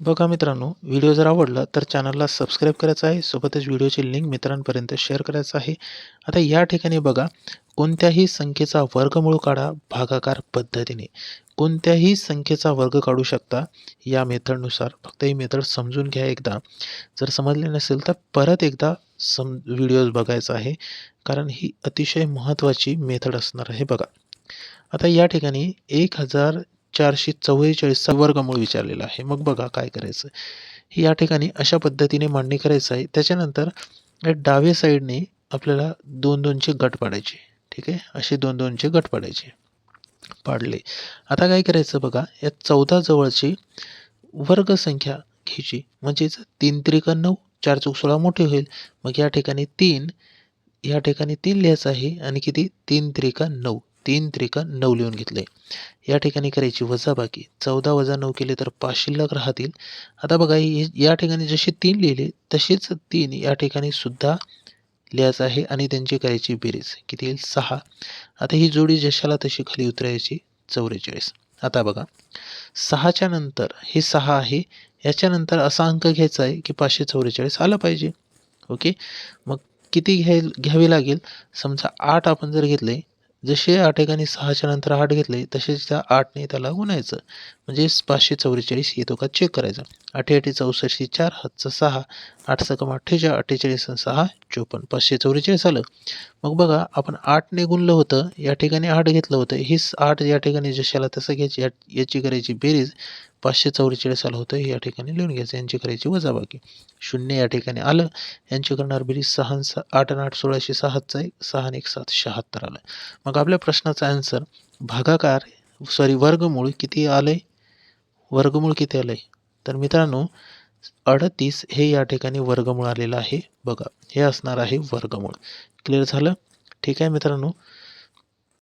बघा मित्रांनो व्हिडिओ जर आवडला तर चॅनलला सबस्क्राईब करायचं आहे. सोबतच व्हिडिओची लिंक मित्रांपर्यंत शेअर करायचं आहे. आता या ठिकाणी बघा कोणत्याही संख्येचा वर्गमूळ काढा भागाकार पद्धतीने. कोणत्याही संख्येचा वर्ग काढू शकता या मेथडनुसार. फक्त ही मेथड समजून घ्या एकदा. जर समजले नसेल तर परत एकदा सम व्हिडिओज बघायचा आहे. कारण ही अतिशय महत्त्वाची मेथड असणार आहे बघा. आता या ठिकाणी एक हजार चारशे चव्वेचाळीसचा वर्गमूळ विचारलेला आहे. मग बघा काय करायचं? हे या ठिकाणी अशा पद्धतीने मांडणी करायचं आहे. त्याच्यानंतर या डाव्या साईडने आपल्याला दोन दोनचे गट पाडायचे. ठीक आहे? असे दोन दोनचे गट पाडायचे. पाडले. आता काय करायचं बघा? या चौदा जवळची वर्गसंख्या घ्यायची. म्हणजेच तीन त्रिक नऊ चार चौक सोळा मोठे होईल. मग या ठिकाणी तीन या ठिकाणी तीन लिहायचं आहे आणि किती? तीन त्रिका नऊ. तीन त्रिका नऊ लिहून घेतले. या ठिकाणी करायची वजाबाकी. चौदा वजा नऊ केले तर पाच शिल्लक राहतील. आता बघा हे या ठिकाणी जसे तीन लिहिले तसेच तीन या ठिकाणी सुद्धा लिहायचं आहे आणि त्यांची करायची बेरीज. किती येईल? सहा. आता ही जोडी जशाला तशी खाली उतरायची चौवेचाळीस. आता बघा सहाच्या नंतर हे सहा आहे. याच्यानंतर असा अंक घ्यायचा आहे की पाचशे चौवेचाळीस आला पाहिजे. ओके? मग किती घ्याय घ्यावे लागेल? समजा आठ आपण जर घेतले जसे या ठिकाणी सहाच्या नंतर आठ घेतले तसेच त्या आठने त्याला गुणायचं म्हणजे पाचशे चौवेचाळीस येतो का चेक करायचं. आठे चौसष्टी चार हातचा सहा आठ सकम अठ्ठेचाळ अठ्ठेचाळीस सहा चोपन्न. पाचशे चौवेचाळीस आलं मग बघा आपण आठने गुणलं होतं या ठिकाणी आठ घेतलं होतं. हीच आठ या ठिकाणी जशाला तसं घ्यायची याची करायची बेरीज. पाचशे चौवेचाळीस आलं होतं हे या ठिकाणी लिहून घ्यायचं यांची करायची वजाबाकी. शून्य या ठिकाणी आलं यांची करणार बेरीज सहा सहा सा आठ आणि आठ सोळाशे सहाचा एक सहा आणि एक सात शहात्तर आलं. मग आपल्या प्रश्नाचा आन्सर भागाकार सॉरी वर्गमूळ किती आलं आहे वर्गमूळ किती आलं आहे तर मित्रांनो अडतीस हे या ठिकाणी वर्गमूळ आलेलं आहे बघा. हे असणार आहे वर्गमूळ. क्लिअर झालं? ठीक आहे मित्रांनो?